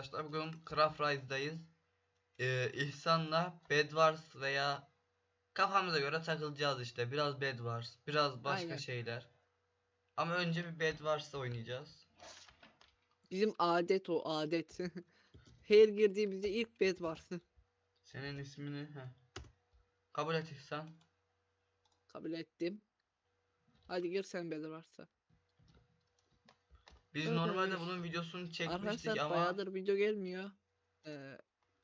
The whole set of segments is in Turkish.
arkadaşlar. Bugün Craft Rise'dayız. Ee, İhsan'la Bed Wars veya kafamıza göre takılacağız işte. Biraz Bed Wars, biraz başka Aynen. şeyler. Ama önce bir Bed Wars'ta oynayacağız. Bizim adet o adet. Her girdiğimizde ilk bed varsın. Senin ismini heh. Kabul et İhsan. Kabul ettim. Hadi gir sen bed varsa. Biz Evet, normalde evet. bunun videosunu çekmiştik Arkadaşlar ama bayağıdır video gelmiyor. Ee,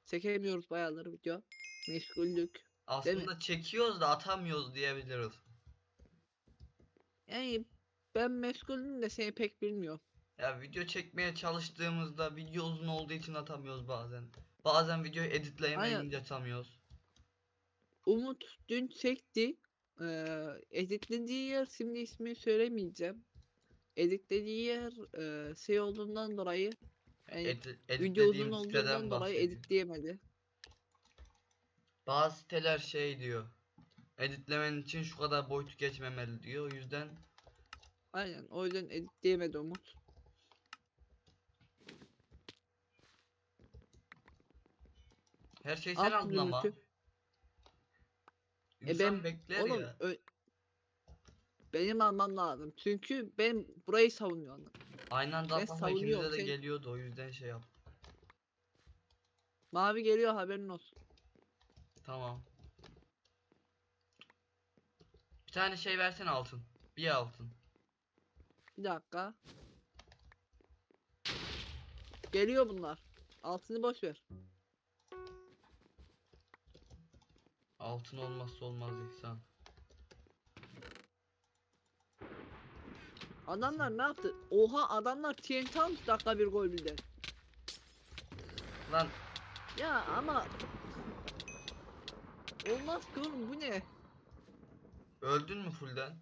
çekemiyoruz bayağıdır video. Meşgullük. aslında çekiyoruz da atamıyoruz diyebiliriz. Yani ben meşgulüm de seni pek bilmiyorum. Ya video çekmeye çalıştığımızda video uzun olduğu için atamıyoruz bazen. Bazen videoyu editleyemeyince atamıyoruz. Umut dün çekti. Ee, editlediği yer şimdi ismini söylemeyeceğim. Editlediği yer e, şey olduğundan dolayı yani Edi- video uzun olduğundan dolayı editleyemedi. Bazı siteler şey diyor. Editlemen için şu kadar boyutu geçmemeli diyor. O yüzden Aynen o yüzden editleyemedi Umut. her şey sen Alt aldın ama. gürültü. E İnsan ben- bekler Oğlum ya. ö- benim almam lazım. Çünkü ben burayı savunuyorum. Aynı anda ben savunuyorum, ikimize de sen- geliyordu o yüzden şey yap. Mavi geliyor haberin olsun. Tamam. Bir tane şey versene altın. Bir altın. Bir dakika. Geliyor bunlar. Altını boş ver. Altın olmazsa olmaz İhsan. Adamlar ne yaptı? Oha adamlar TNT almış dakika bir gol birden. Lan Ya ama Olmaz ki oğlum bu ne? öldün mü fullden?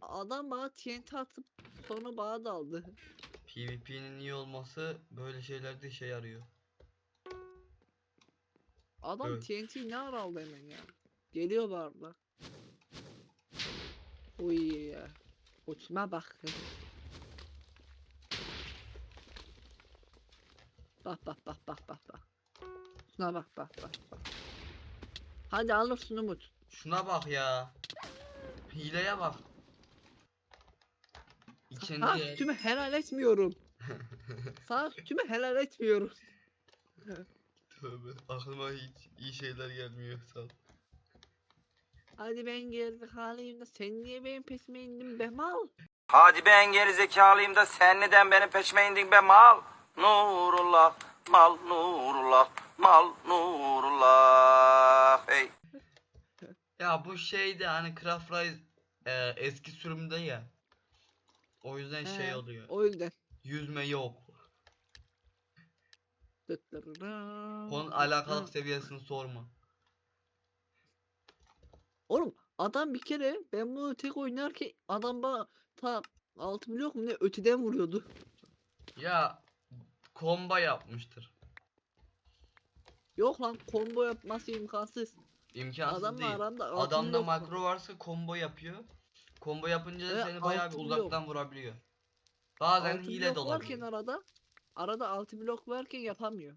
Adam bana TNT atıp sonra bana daldı. PvP'nin iyi olması böyle şeylerde işe yarıyor. Adam Evet. TNT ne ara aldı hemen ya. Geliyor bu arada. Uy ya. Uçma bak. Bak bak bak bak bak bak. Şuna bak bak bak bak. Hadi alırsın Umut. Şuna bak ya. Hileye bak. İçinde yer- sütümü helal etmiyorum. Sana sütümü helal etmiyorum. Tövbe aklıma hiç iyi şeyler gelmiyor sağ ol. Hadi ben geri haliyim da sen niye benim peşime indin be mal? Hadi ben geri zekalıyım da sen neden benim peşime indin be mal? Nurullah, mal Nurullah, mal Nurullah. Hey. Ya bu şeyde hani Craft Rise e, eski sürümde ya. O yüzden şey He, oluyor. O yüzden. Yüzme yok. Onun alakalı dıttırırım. seviyesini sorma. Oğlum adam bir kere ben bunu tek oynarken adam bana ta 6 blok mu ne öteden vuruyordu. Ya komba yapmıştır. Yok lan combo yapması imkansız. İmkansız Adamla değil. aramda altı Adamda blok var. makro varsa combo yapıyor. Combo yapınca da seni bayağı bir altı blok. uzaktan vurabiliyor. Bazen Altı hile de blok varken olabiliyor. arada arada 6 blok varken yapamıyor.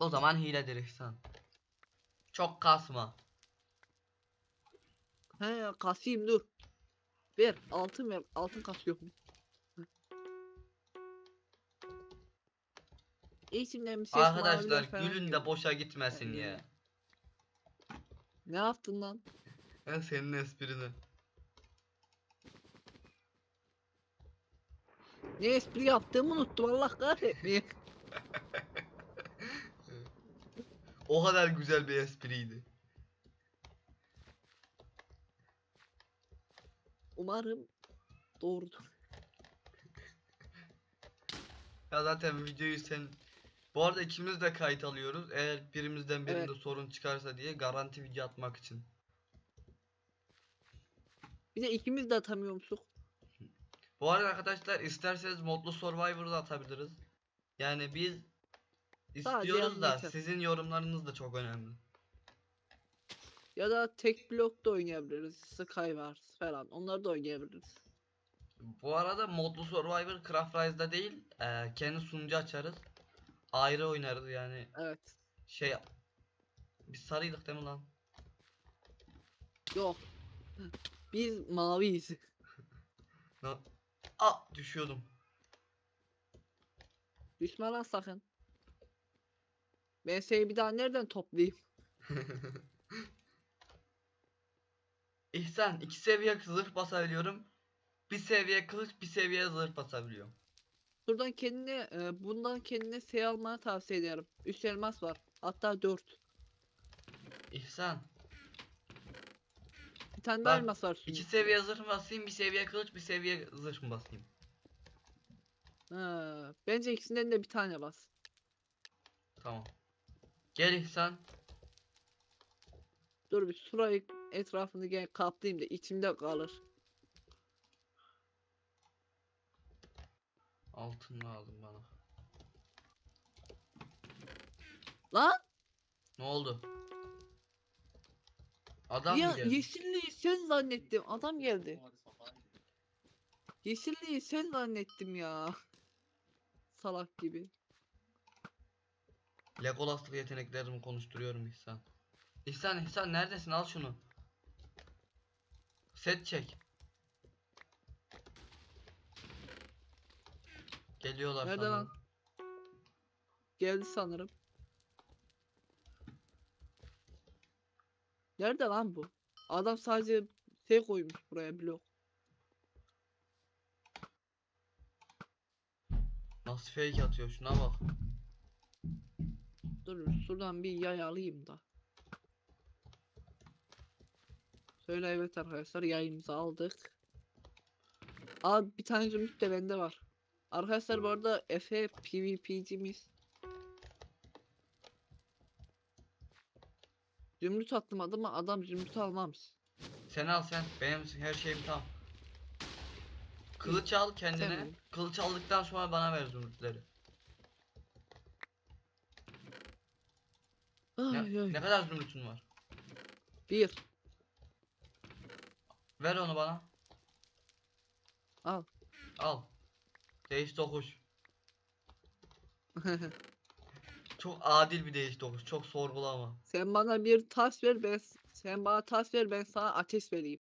O zaman hiledir İhsan. Çok kasma. He ya kasayım dur. Ver altın ver altın kasıyorum. Bir ses Arkadaşlar gülün de boşa gitmesin ya. Ne yaptın lan? Ben senin esprini. Ne espri yaptığımı unuttum Allah kahretmeyin. O kadar güzel bir espriydi. Umarım doğrudur. Ya zaten videoyu sen... Bu arada ikimiz de kayıt alıyoruz. Eğer birimizden birinde Evet. sorun çıkarsa diye garanti video atmak için. Bir de ikimiz de atamıyormuşuz. Bu arada arkadaşlar isterseniz modlu Survivor da atabiliriz. Yani biz Sadece istiyoruz da sizin yorumlarınız da çok önemli. Ya da tek blok da oynayabiliriz. Skywars falan. Onları da oynayabiliriz. Bu arada modlu Survivor Craft Rise'da değil, e, kendi sunucu açarız. Ayrı oynarız yani. Evet. Şey biz sarıydık değil mi lan? Yok. Biz maviyiz. Na- Aa düşüyordum. Düşme lan sakın. Ben seni bir daha nereden toplayayım? İhsan iki seviye zırh basabiliyorum. Bir seviye kılıç, bir seviye zırh basabiliyorum. Buradan kendine, e, bundan kendine şey almanı tavsiye ederim. 3 elmas var. Hatta 4. İhsan Bir tane daha Bak, elmas var. iki şimdi. seviye zırh basayım, bir seviye kılıç, bir seviye zırh mı basayım? Ha, bence ikisinden de bir tane bas. Tamam. Gel İhsan. Dur bir şurayı etrafını gel kaplayayım da içimde kalır. Altın lazım bana. Lan Ne oldu? Adam ya mı geldi? yeşilliği sen zannettim. Adam geldi. Yeşilliği sen zannettim ya. Salak gibi. Legolas'lık yeteneklerimi konuşturuyorum İhsan. İhsan, İhsan neredesin? Al şunu. Set çek. Geliyorlar Nerede sanırım. lan? Geldi sanırım. Nerede lan bu? Adam sadece şey koymuş buraya blok. Nasıl fake atıyor şuna bak. Dur şuradan bir yay alayım da. Söyle evet arkadaşlar yayımızı aldık. Abi bir tane zümrüt de bende var. Arkadaşlar bu arada Efe PvP'cimiz. Zümrüt attım adıma adam zümrüt almamış. Sen al sen. Benim her şeyim tam. Kılıç al kendine. Tamam. Kılıç aldıktan sonra bana ver zümrütleri. Ne, Ay ay. ne kadar zümrütün var? Bir. Ver onu bana. Al. Al. Değiş tokuş. Çok adil bir değiş tokuş. Çok sorgulama. Sen bana bir taş ver ben sen bana taş ver ben sana ateş vereyim.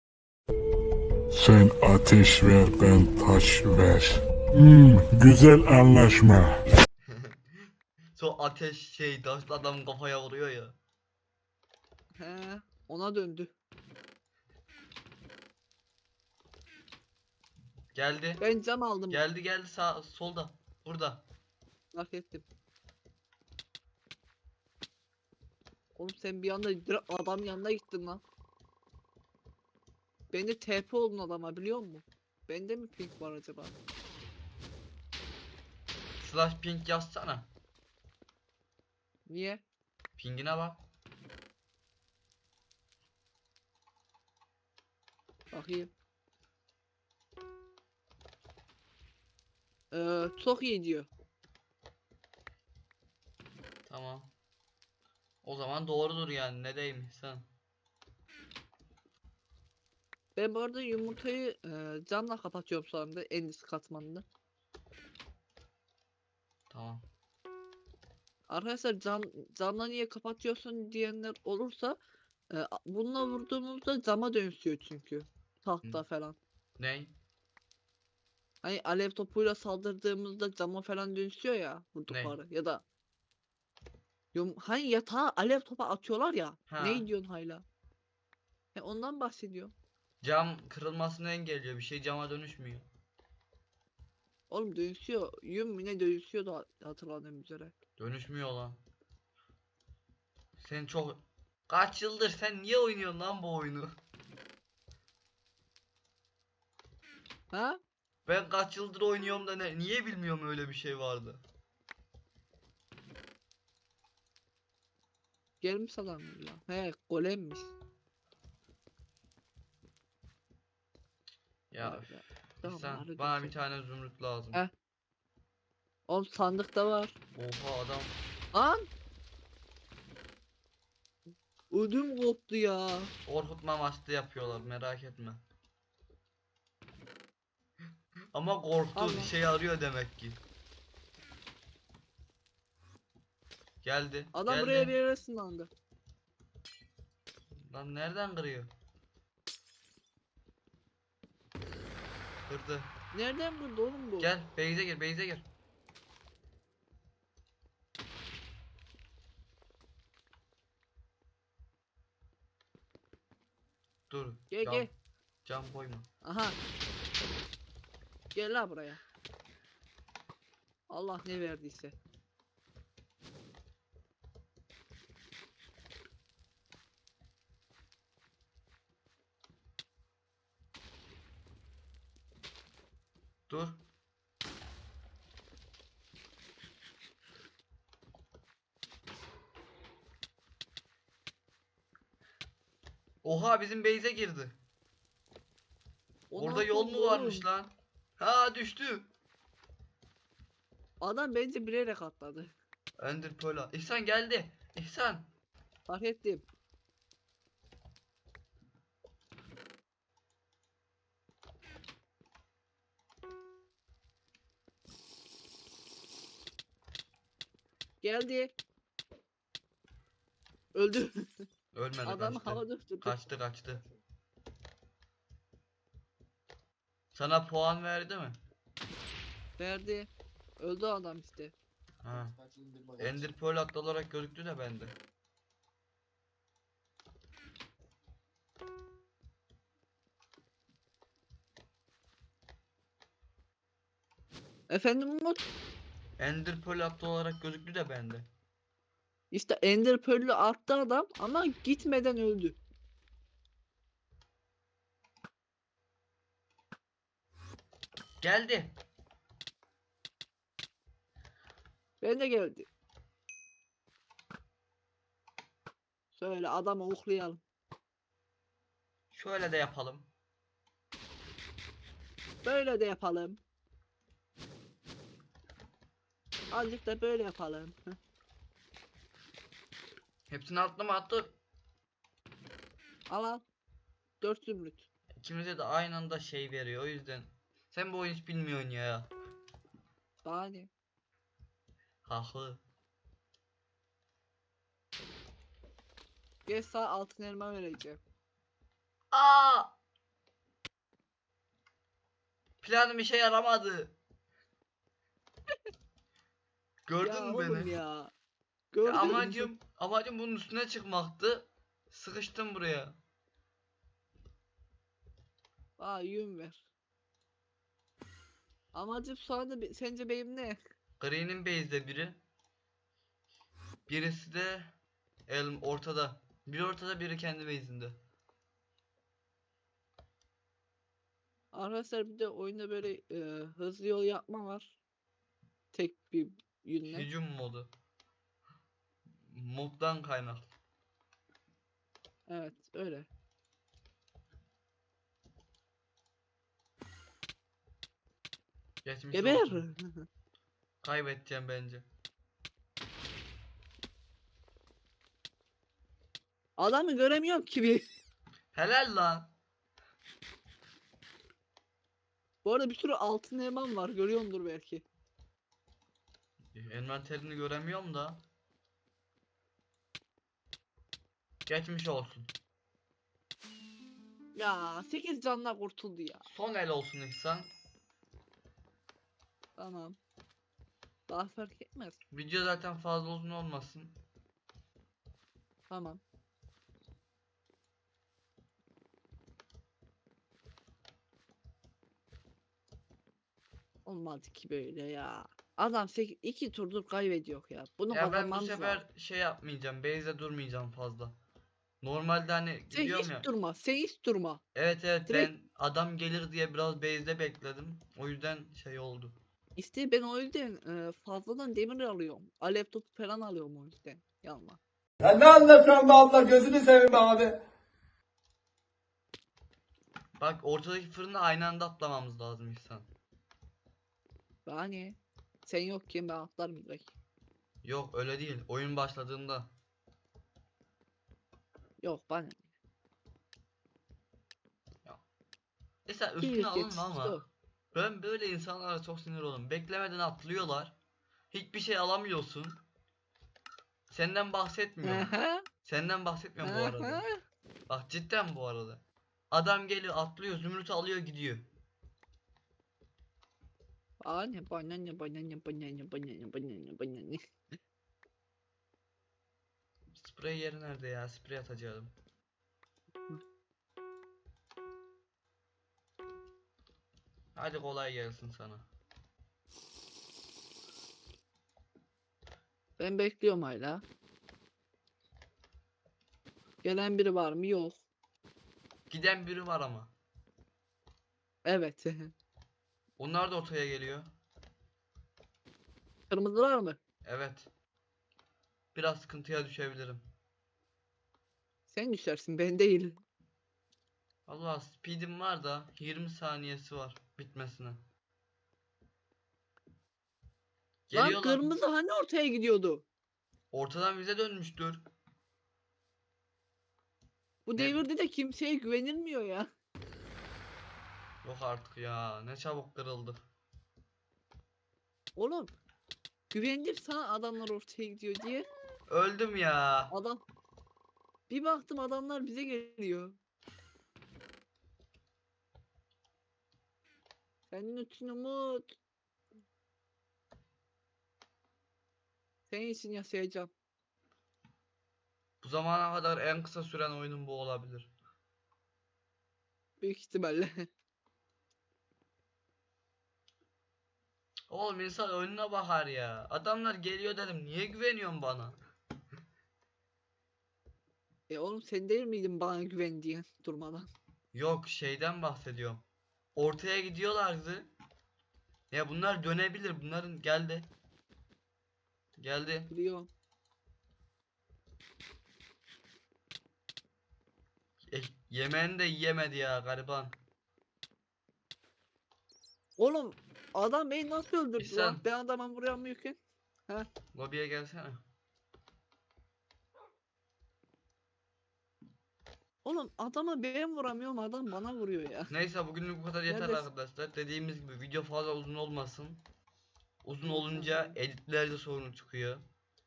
Sen ateş ver ben taş ver. Hmm, güzel anlaşma. Çok ateş şey taşlı adam kafaya vuruyor ya. He, ona döndü. Geldi. Ben cam aldım. Geldi geldi sağ solda. Burada. Fark ettim. Oğlum sen bir anda direkt adam yanına gittin lan. Ben de TP oldun adama biliyor musun? Bende mi pink var acaba? Slash ping yazsana. Niye? Pingine bak. Bakayım. Ee, çok iyi diyor. Tamam. O zaman doğrudur yani. Ne diyeyim sen? Ben bu arada yumurtayı e, camla kapatıyorum şu anda en üst katmanını. Tamam. Arkadaşlar cam camla niye kapatıyorsun diyenler olursa e, bununla vurduğumuzda cama dönüşüyor çünkü. Tahta falan. Ney? Hani alev topuyla saldırdığımızda cama falan dönüşüyor ya vurdukları ya da Yum hani yatağa alev topu atıyorlar ya. Ha. Ne diyorsun hala? He ondan bahsediyorum. Cam kırılmasını engelliyor. Bir şey cama dönüşmüyor. Oğlum dönüşüyor. Yum mu ne dönüşüyor da hatırladığım üzere. Dönüşmüyor lan. Sen çok... Kaç yıldır sen niye oynuyorsun lan bu oyunu? Ha? Ben kaç yıldır oynuyorum da ne, niye bilmiyorum öyle bir şey vardı. Gelmiş adam ya. He golemmiş. Ya be. Tamam, sen bana bir tane zümrüt lazım. Heh. Oğlum sandıkta var. Oha adam Lan! Ödüm koptu ya. korkutma amaçlı yapıyorlar merak etme. Ama korktu Allah. şey arıyor demek ki. Geldi. Adam geldi. buraya bir yere sınandı. Lan nereden kırıyor? Kırdı. Nereden buldu oğlum bu? Gel Beyze gir Beyze gir. Dur. Gel cam, gel. Cam koyma. Aha. Gel la buraya. Allah ne verdiyse. Dur. Oha bizim Beyze girdi. Orada yol mu varmış lan? Ha düştü. Adam bence bilerek atladı. Ender Pearl'a. İhsan geldi. İhsan. Fark ettim. Geldi. Öldü. Ölmedi Adamı kaçtı. havada uçurdu. Kaçtı kaçtı. Sana puan verdi mi? Verdi. Öldü adam işte. Ha. Ender Pearl atlı olarak gözüktü de bende. Efendim Umut? Ender Pearl atlı olarak gözüktü de bende. İşte Ender Pearl'ü attı adam ama gitmeden öldü. Geldi. Ben de geldi. Şöyle adamı uklayalım. Şöyle de yapalım. Böyle de yapalım. Azıcık da böyle yapalım. Heh. Hepsini atlı mı attı? Al al. Dört zümrüt. İkimize de aynı anda şey veriyor o yüzden. Sen bu oyunu hiç bilmiyorsun ya. Ne? Haklı. Gel sağ altın elma vereceğim. Aa! Planım işe yaramadı. Gördün ya mü beni? ya. Gördün mü? Amacım, amacım bunun üstüne çıkmaktı. Sıkıştım buraya. Aa yün ver. Amacım şu anda sence benim ne? Green'in base'de biri. Birisi de el ortada. Biri ortada, biri kendi base'inde. Arkadaşlar bir de oyunda böyle e, hızlı yol yapma var. Tek bir yünle. Hücum modu. Moddan kaynaklı. Evet öyle. Geçmiş Geber. olsun. Kaybedeceğim bence. Adamı göremiyorum ki bir. Helal lan. Bu arada bir sürü altın elmam var. Görüyordur belki. Envanterini göremiyorum da. Geçmiş olsun. Ya 8 canla kurtuldu ya. Son el olsun İhsan. Tamam. Daha fark etmez. Video zaten fazla uzun olmasın. Tamam. Olmadı ki böyle ya. Adam 8, 2 turdur kaybediyor ya. Bunu Ya ben bu kazanmamız sefer lazım. şey yapmayacağım. Base'de durmayacağım fazla. Normalde hani Sen hiç ya. durma. Sen hiç durma. Evet evet Direkt- ben adam gelir diye biraz base'de bekledim. O yüzden şey oldu. İşte ben o yüzden e, fazladan demir alıyorum. Alev topu falan alıyorum o yüzden. Yanma. Ya ne anlatıyorsun be abla gözünü seveyim be abi. Bak ortadaki fırına aynı anda atlamamız lazım İhsan. Ne? Sen yokken ben atlarım direkt. Yok öyle değil. Oyun başladığında. Yok bana. İhsan Bir üstüne alınma ama. Ben böyle insanlara çok sinir olurum. Beklemeden atlıyorlar. Hiçbir şey alamıyorsun. Senden bahsetmiyorum. Senden bahsetmiyorum bu arada. Bak cidden bu arada. Adam geliyor atlıyor zümrüt alıyor gidiyor. Aa ne bana ne bana ne bana ne bana ne bana ne bana ne. Sprey yeri nerede ya? Sprey atacağım. Hadi kolay gelsin sana. Ben bekliyorum hala. Gelen biri var mı? Yok. Giden biri var ama. Evet. Onlar da ortaya geliyor. Kırmızılar mı? Evet. Biraz sıkıntıya düşebilirim. Sen düşersin ben değil. Allah speedim var da 20 saniyesi var bitmesine. Lan Geliyorlar. kırmızı hani ortaya gidiyordu? Ortadan bize dönmüştür. Bu devirde de kimseye güvenilmiyor ya. Yok artık ya. Ne çabuk kırıldı. Oğlum güvendim sana adamlar ortaya gidiyor diye. Öldüm ya. Adam bir baktım adamlar bize geliyor. Senin için umut. Senin için yaşayacağım. Bu zamana kadar en kısa süren oyunum bu olabilir. Büyük ihtimalle. Oğlum insan önüne bakar ya. Adamlar geliyor dedim. Niye güveniyorsun bana? E oğlum sen değil miydin bana güven diyen durmadan? Yok şeyden bahsediyorum. Ortaya gidiyorlardı. Ya bunlar dönebilir. Bunların geldi. Geldi. Biliyorum. E, yemeğini de yiyemedi ya gariban. Oğlum adam beni nasıl öldürdü İhsan. lan? Ben adama vuramıyorken. Lobiye gelsene. Oğlum adama ben vuramıyorum adam bana vuruyor ya. Neyse bugünlük bu kadar yeter Neredesin? arkadaşlar. Dediğimiz gibi video fazla uzun olmasın. Uzun olunca editlerde sorun çıkıyor.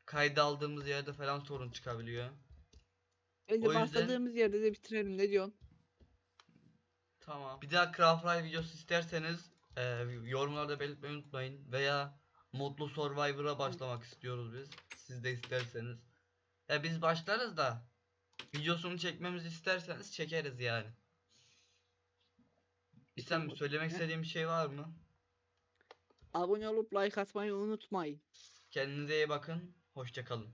Kayda aldığımız yerde falan sorun çıkabiliyor. O yüzden- başladığımız yerde de bitirelim ne diyorsun? Tamam. Bir daha Craft Ride videosu isterseniz e, yorumlarda belirtmeyi unutmayın. Veya Modlu Survivor'a başlamak istiyoruz biz. Siz de isterseniz. Ya biz başlarız da videosunu çekmemizi isterseniz çekeriz yani. İstem söylemek istediğim bir şey var mı? Abone olup like atmayı unutmayın. Kendinize iyi bakın. Hoşça kalın.